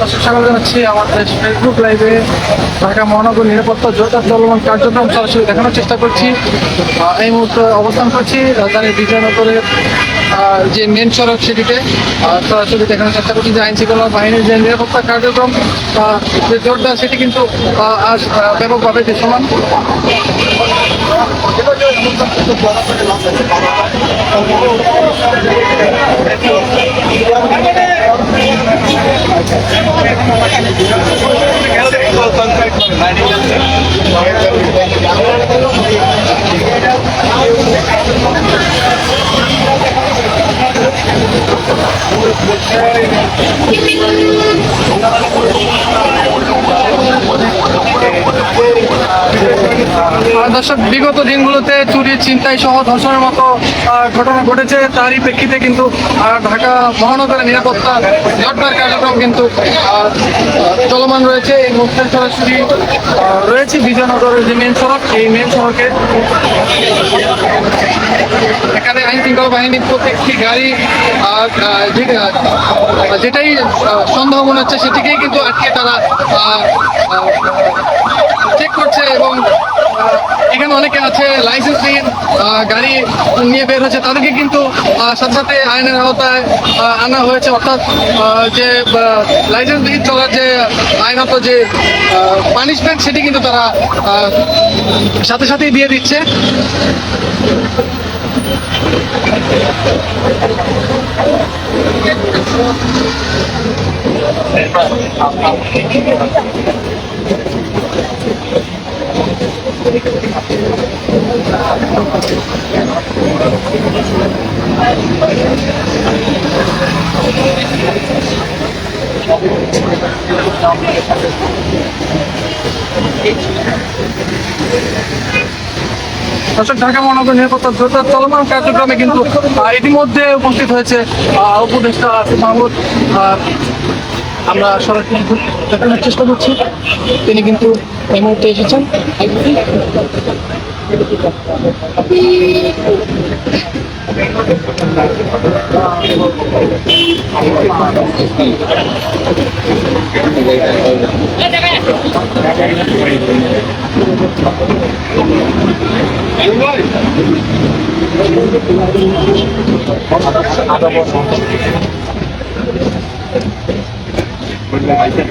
দর্শক, স্বাগত জানাচ্ছি আমাদের ফেসবুক লাইভে ঢাকা মহানগর নিরাপত্তা জোরদার চলমান কার্যক্রম সরাসরি দেখানোর চেষ্টা করছি। এই মুহূর্তে অবস্থান করছি। রাজধানীর বিজয়নগরের যে মেন সড়ক সেটিতে সরাসরি দেখানোর চেষ্টা করছি যে আইন শৃঙ্খলা বাহিনীর যে নিরাপত্তা কার্যক্রম যে জোরদার সেটি কিন্তু আজ ব্যাপকভাবে দৃশ্যমান। আহ, দর্শক, বিগত দিনগুলোতে চুরি চিন্তাই সহ ধর্ষণের মতো ঘটনা ঘটেছে, তারই প্রেক্ষিতে কিন্তু ঢাকা মহানগরের নিরাপত্তা জোরদার কার্যক্রম কিন্তু চলমান রয়েছে। এই মুহূর্তে সরাসরি রয়েছে বিজয়নগরের যে মেন সড়ক, এই মেন সড়কে। এখানে আইন শৃঙ্খলা বাহিনীর প্রত্যেকটি গাড়ি যেটাই সন্দেহ মনে হচ্ছে, সেটিকেই কিন্তু আটকে তারা চেক করছে এবং অনেকে আছে লাইসেন্সহীন আহ, গাড়ি নিয়ে বের হয়েছে তাদেরকে কিন্তু সাথে সাথে আইনের আওতায় আনা হয়েছে। অর্থাৎ যে লাইসেন্সহীন চলার যে আইনত যে পানিশমেন্ট সেটি কিন্তু তারা সাথে সাথেই দিয়ে দিচ্ছে। ঢাকা মহানগর নিরাপত্তা জোরদার চলমান কার্যক্রমে কিন্তু ইতিমধ্যে উপস্থিত হয়েছে উপদেষ্টা মাহমুদ আমরা সরাসরি দেখানোর চেষ্টা করছি। তিনি কিন্তু এই মুহূর্তে এসেছেন। Thank.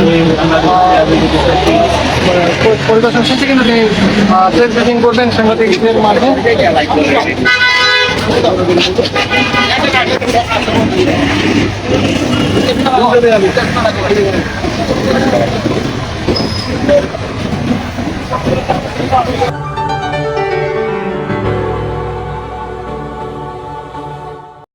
পরিদর্শন শেষে কিন্তু তিনি প্রেস মিটিং করবেন সাংবাদিকদের মাঝে।